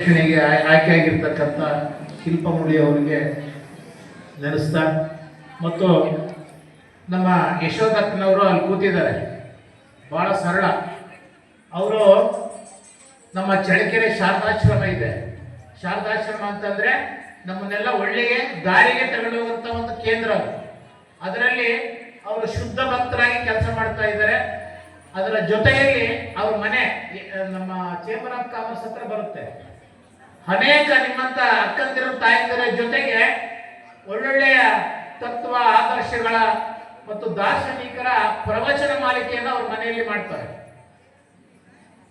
ಅಧ್ಯಕ್ಷನಿಗೆ ಆಯ್- ಆಯ್ಕೆಯಾಗಿರ್ತಕ್ಕಂಥ ಶಿಲ್ಪಮುಳಿ ಅವರಿಗೆ ನೆನೆಸ್ತಾ ಮತ್ತು ನಮ್ಮ ಯಶೋಧತ್ತನವರು ಅಲ್ಲಿ ಕೂತಿದ್ದಾರೆ. ಭಾಳ ಸರಳ. ಅವರು ನಮ್ಮ ಚಳಕೆರೆ ಶಾರದಾಶ್ರಮ ಇದೆ. ಶಾರದಾಶ್ರಮ ಅಂತಂದರೆ ನಮ್ಮನ್ನೆಲ್ಲ ಒಳ್ಳೆಯ ದಾರಿಗೆ ತಗೊಂಡು ಹೋಗುವಂಥ ಒಂದು ಕೇಂದ್ರ ಅದು. ಅದರಲ್ಲಿ ಅವರು ಶುದ್ಧ ಭಕ್ತರಾಗಿ ಕೆಲಸ ಮಾಡ್ತಾ ಇದ್ದಾರೆ. ಅದರ ಜೊತೆಯಲ್ಲಿ ಅವ್ರ ಮನೆ, ನಮ್ಮ ಚೇಂಬರ್ ಆಫ್ ಕಾಮರ್ಸ್ ಹತ್ರ ಬರುತ್ತೆ. ಅನೇಕ ನಿಮ್ಮಂತ ಅಕ್ಕಂದಿರ ತಾಯಂದಿರ ಜೊತೆಗೆ ಒಳ್ಳೊಳ್ಳೆಯ ತತ್ವ, ಆದರ್ಶಗಳ ಮತ್ತು ದಾರ್ಶನಿಕರ ಪ್ರವಚನ ಮಾಲಿಕೆಯನ್ನು ಅವ್ರ ಮನೆಯಲ್ಲಿ ಮಾಡ್ತಾರೆ.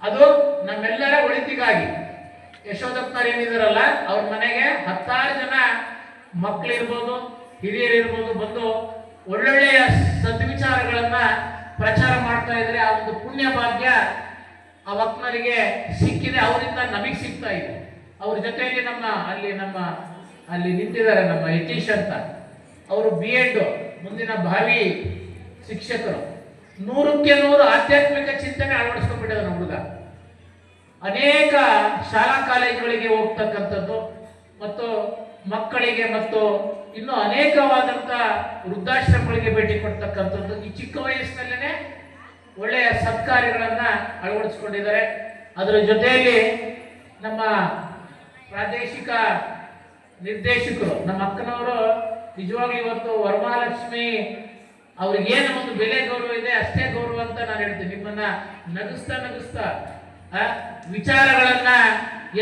ಅದು ನಮ್ಮೆಲ್ಲರ ಒಳಿತಿಗಾಗಿ. ಯಶೋಧಪ್ಪನವ್ರು ಏನಿದಾರಲ್ಲ, ಅವ್ರ ಮನೆಗೆ ಹತ್ತಾರು ಜನ ಮಕ್ಕಳಿರ್ಬೋದು ಹಿರಿಯರಿರ್ಬೋದು ಬಂದು ಒಳ್ಳೊಳ್ಳೆಯ ಸದ್ವಿಚಾರಗಳನ್ನ ಪ್ರಚಾರ ಮಾಡ್ತಾ ಇದ್ರೆ ಆ ಒಂದು ಪುಣ್ಯ ಭಾಗ್ಯ ಆ ವಕ್ನರಿಗೆ ಸಿಕ್ಕಿದೆ, ಅವರಿಂದ ನಮಗೆ ಸಿಗ್ತಾ ಇದೆ. ಅವ್ರ ಜೊತೆಯಲ್ಲಿ ನಮ್ಮ ಅಲ್ಲಿ ನಮ್ಮ ಅಲ್ಲಿ ನಿಂತಿದ್ದಾರೆ ನಮ್ಮ ಯತೀಶ್ ಅಂತ. ಅವರು ಬಿ ಎಡ್ ಮುಂದಿನ ಭಾವಿ ಶಿಕ್ಷಕರು. ನೂರಕ್ಕೆ ನೂರು ಆಧ್ಯಾತ್ಮಿಕ ಚಿಂತನೆ ಅಳವಡಿಸ್ಕೊಂಡ್ಬಿಟ್ಟಿದ್ದಾನೆ ಹುಡುಗ. ಅನೇಕ ಶಾಲಾ ಕಾಲೇಜುಗಳಿಗೆ ಹೋಗ್ತಕ್ಕಂಥದ್ದು ಮತ್ತು ಮಕ್ಕಳಿಗೆ ಮತ್ತು ಇನ್ನು ಅನೇಕವಾದಂಥ ವೃದ್ಧಾಶ್ರಮಗಳಿಗೆ ಭೇಟಿ ಕೊಡ್ತಕ್ಕಂಥದ್ದು. ಈ ಚಿಕ್ಕ ವಯಸ್ಸಿನಲ್ಲೇ ಒಳ್ಳೆಯ ಸತ್ಕಾರ್ಯಗಳನ್ನು ಅಳವಡಿಸ್ಕೊಂಡಿದ್ದಾರೆ. ಅದರ ಜೊತೆಯಲ್ಲಿ ನಮ್ಮ ಪ್ರಾದೇಶಿಕ ನಿರ್ದೇಶಕರು, ನಮ್ಮ ಅಕ್ಕನವರು ನಿಜವಾಗ್ಲೂ ಇವತ್ತು ವರಮಹಾಲಕ್ಷ್ಮಿ ಅವ್ರಿಗೆ ಏನು ಒಂದು ಬೆಲೆ ಗೌರವ ಇದೆ, ಅಷ್ಟೇ ಗೌರವ ಅಂತ ನಾನು ಹೇಳ್ತೀನಿ. ನಿಮ್ಮನ್ನ ನಗಿಸ್ತಾ ನಗಿಸ್ತಾ ವಿಚಾರಗಳನ್ನ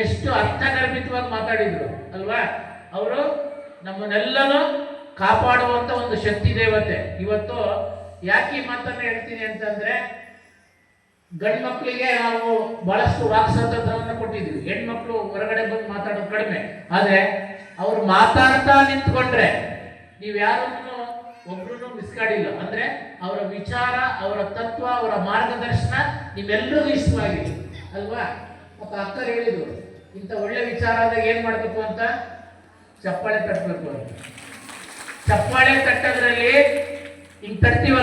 ಎಷ್ಟು ಅರ್ಥಗರ್ಭಿತವಾಗಿ ಮಾತಾಡಿದ್ರು, ಅಲ್ವಾ? ಅವರು ನಮ್ಮನ್ನೆಲ್ಲನೂ ಕಾಪಾಡುವಂತ ಒಂದು ಶಕ್ತಿ ದೇವತೆ. ಇವತ್ತು ಯಾಕೆ ಮಾತನ್ನ ಹೇಳ್ತೀನಿ ಅಂತಂದ್ರೆ ಗಂಡು ಮಕ್ಕಳಿಗೆ ನಾವು ಬಹಳಷ್ಟು ವಾಕ್ ಕೊಟ್ಟಿದ್ವಿ ಹೆಣ್ಮಕ್ಳು ಹೊರಗಡೆ ಬಂದು ಮಾತಾಡೋದು ಕಡಿಮೆ. ಆದರೆ ಅವ್ರು ಮಾತಾಡ್ತಾ ನಿಂತ್ಕೊಂಡ್ರೆ ನೀವು ಯಾರನ್ನು ಒಬ್ರು ಮಿಸ್ಕಾಡಿಲ್ಲ ಅಂದ್ರೆ ಅವರ ವಿಚಾರ, ಅವರ ತತ್ವ, ಅವರ ಮಾರ್ಗದರ್ಶನ ನಿಮ್ಮೆಲ್ಲರಿಗೂ ಇಷ್ಟವಾಗಿದೆ ಅಲ್ವಾ? ಮತ್ತೆ ಅಕ್ಕರು ಹೇಳಿದ್ರು, ಇಂಥ ಒಳ್ಳೆ ವಿಚಾರ ಆದಾಗ ಏನು ಮಾಡ್ಬೇಕು ಅಂತ? ಚಪ್ಪಾಳೆ ತಟ್ಟಬೇಕು ಅಂತ. ಚಪ್ಪಾಳೆ ತಟ್ಟದ್ರಲ್ಲಿ ಹಿಂಗೆ ತಟ್ತೀವಲ್ಲ